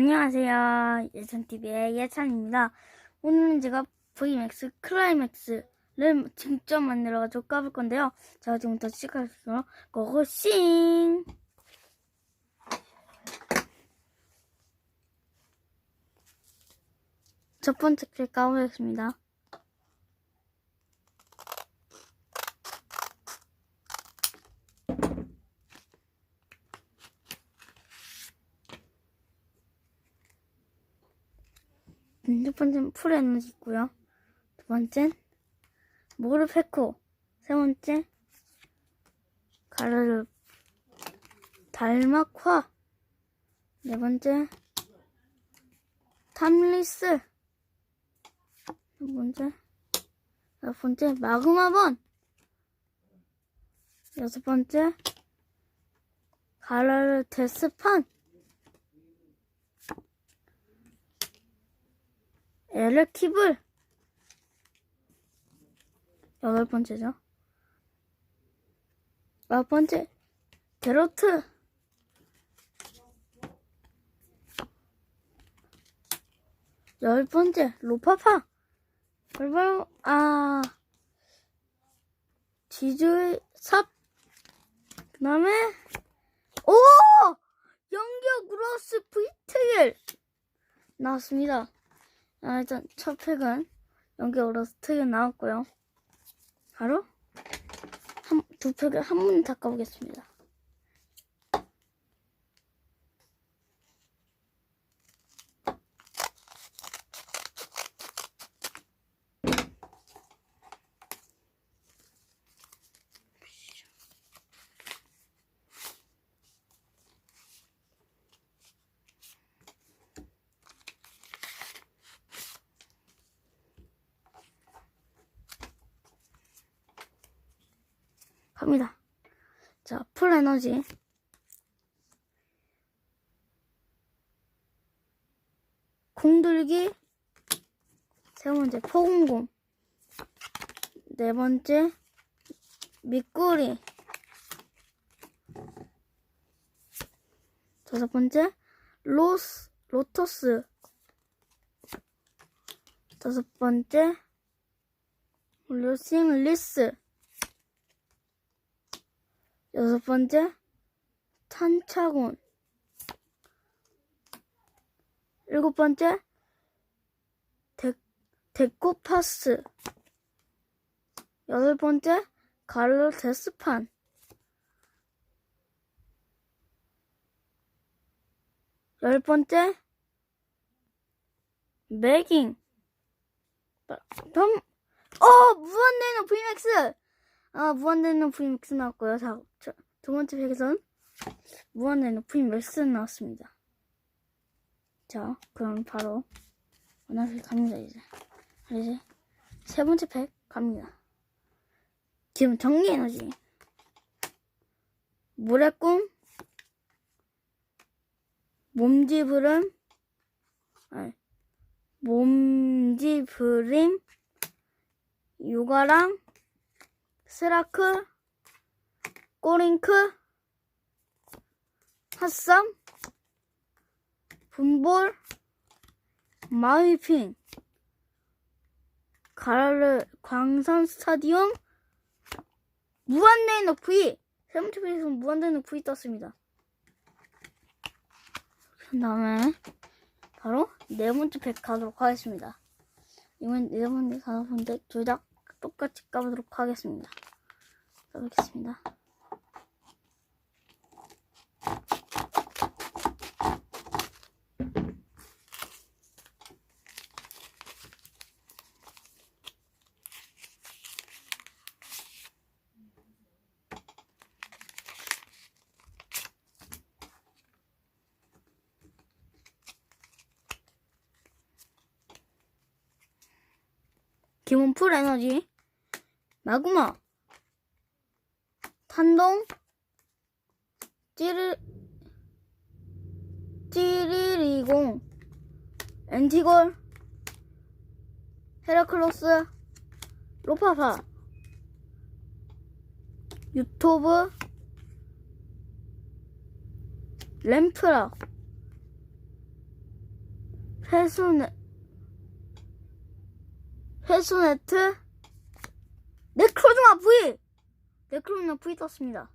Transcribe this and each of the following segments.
안녕하세요. 예찬TV의 예찬입니다. 오늘은 제가 VMAX 클라이맥스를 직접 만들어가지고 까볼 건데요. 자, 지금부터 시작할게요. 고고싱! 첫 번째 길 까보겠습니다. 첫 번째는 풀 에너지 있고요. 두 번째는 무릎 페코. 세 번째 가르르 달막화. 네 번째 탐리스. 두 번째 다섯 번째 마그마번. 여섯 번째 가르르 데스판. 엘레키블 여덟 번째죠. 아홉 번째. 게로트 열 번째. 로파파. 벌벌 아 지주의 삽. 그다음에 오! 연격 그로스 브이트일. 나왔습니다. 아, 일단 첫 팩은 연결으로 스트가 나왔고요. 바로 한, 두 팩을 한 번에 닦아보겠습니다. 갑니다. 자, 풀 에너지. 공들기. 세 번째, 포공공. 네 번째, 미꾸리. 다섯 번째, 로스, 로터스. 다섯 번째, 루싱 리스. 여섯 번째, 탄차곤. 일곱 번째, 데, 데코파스. 여덟 번째, 갈로 데스판. 열 번째, 매깅. 덤, 어! 무한대는 VMAX! 아, 무한대는 VMAX 나왔고요. 자, 저, 두 번째 팩에선 무한대는 VMAX 나왔습니다. 자, 그럼 바로 원하실 갑니다, 이제. 이제 세 번째 팩 갑니다. 지금 정리 에너지. 물의 꿈, 몸지부름, 몸지부림, 요가랑, 스라크, 꼬링크, 핫삼, 분볼, 마위핑, 가르르 광산 스타디움, 무한대인 V, 세 번째 페이에서 무한대인 V 떴습니다. 그 다음에 바로 네 번째 팩 가도록 하겠습니다. 이번 네 번째, 다섯 번째 둘다 똑같이 까보도록 하겠습니다. 까보겠습니다. 기본 풀 에너지 마구마. 탄동. 찌르 찌리리공. 엔티골. 헤라클로스. 로파파. 유토브. 램프라. 회수네 회수네트 네크로즈마 V 네크로즈마 V 떴습니다.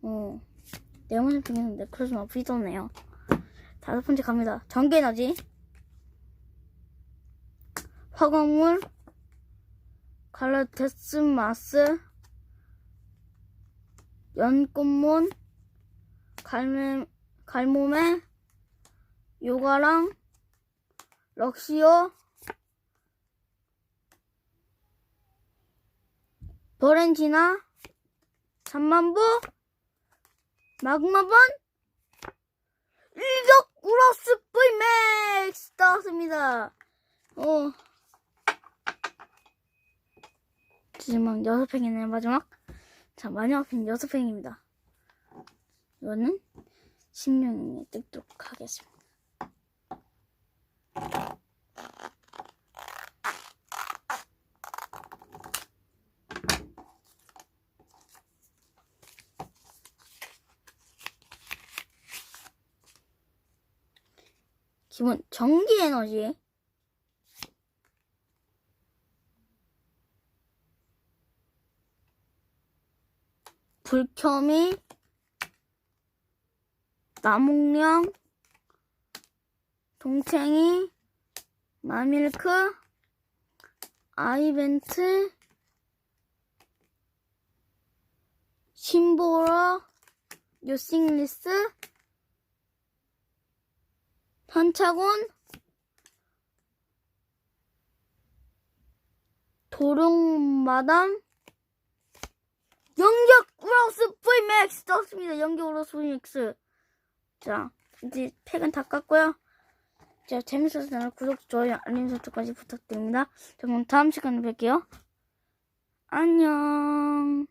어 네모션 중에서 네크로즈마 V 떴네요. 다섯 번째 갑니다. 전기 에너지. 화광물. 갈라데스마스. 연꽃몬 갈매, 갈몸에 요가랑. 럭시오 버렌지나 잠만보 마그마번 일격 우러스 V맥스 나왔습니다. 어. 마지막 여섯 팽이네요, 마지막. 자, 마지막 팽 여섯 팽입니다. 이거는 16에 뜯도록 하겠습니다. 기본 전기 에너지 불켜미 나몽령 동챙이 마밀크 아이벤트 심보러 요싱리스 현차곤 도룡마담 연격 우라우스 VMAX 떴습니다. 연격 우라우스 VMAX 자 이제 팩은 다 깠고요. 자 재밌었으면 구독, 좋아요, 알림 설정까지 부탁드립니다. 자 그럼 다음 시간에 뵐게요. 안녕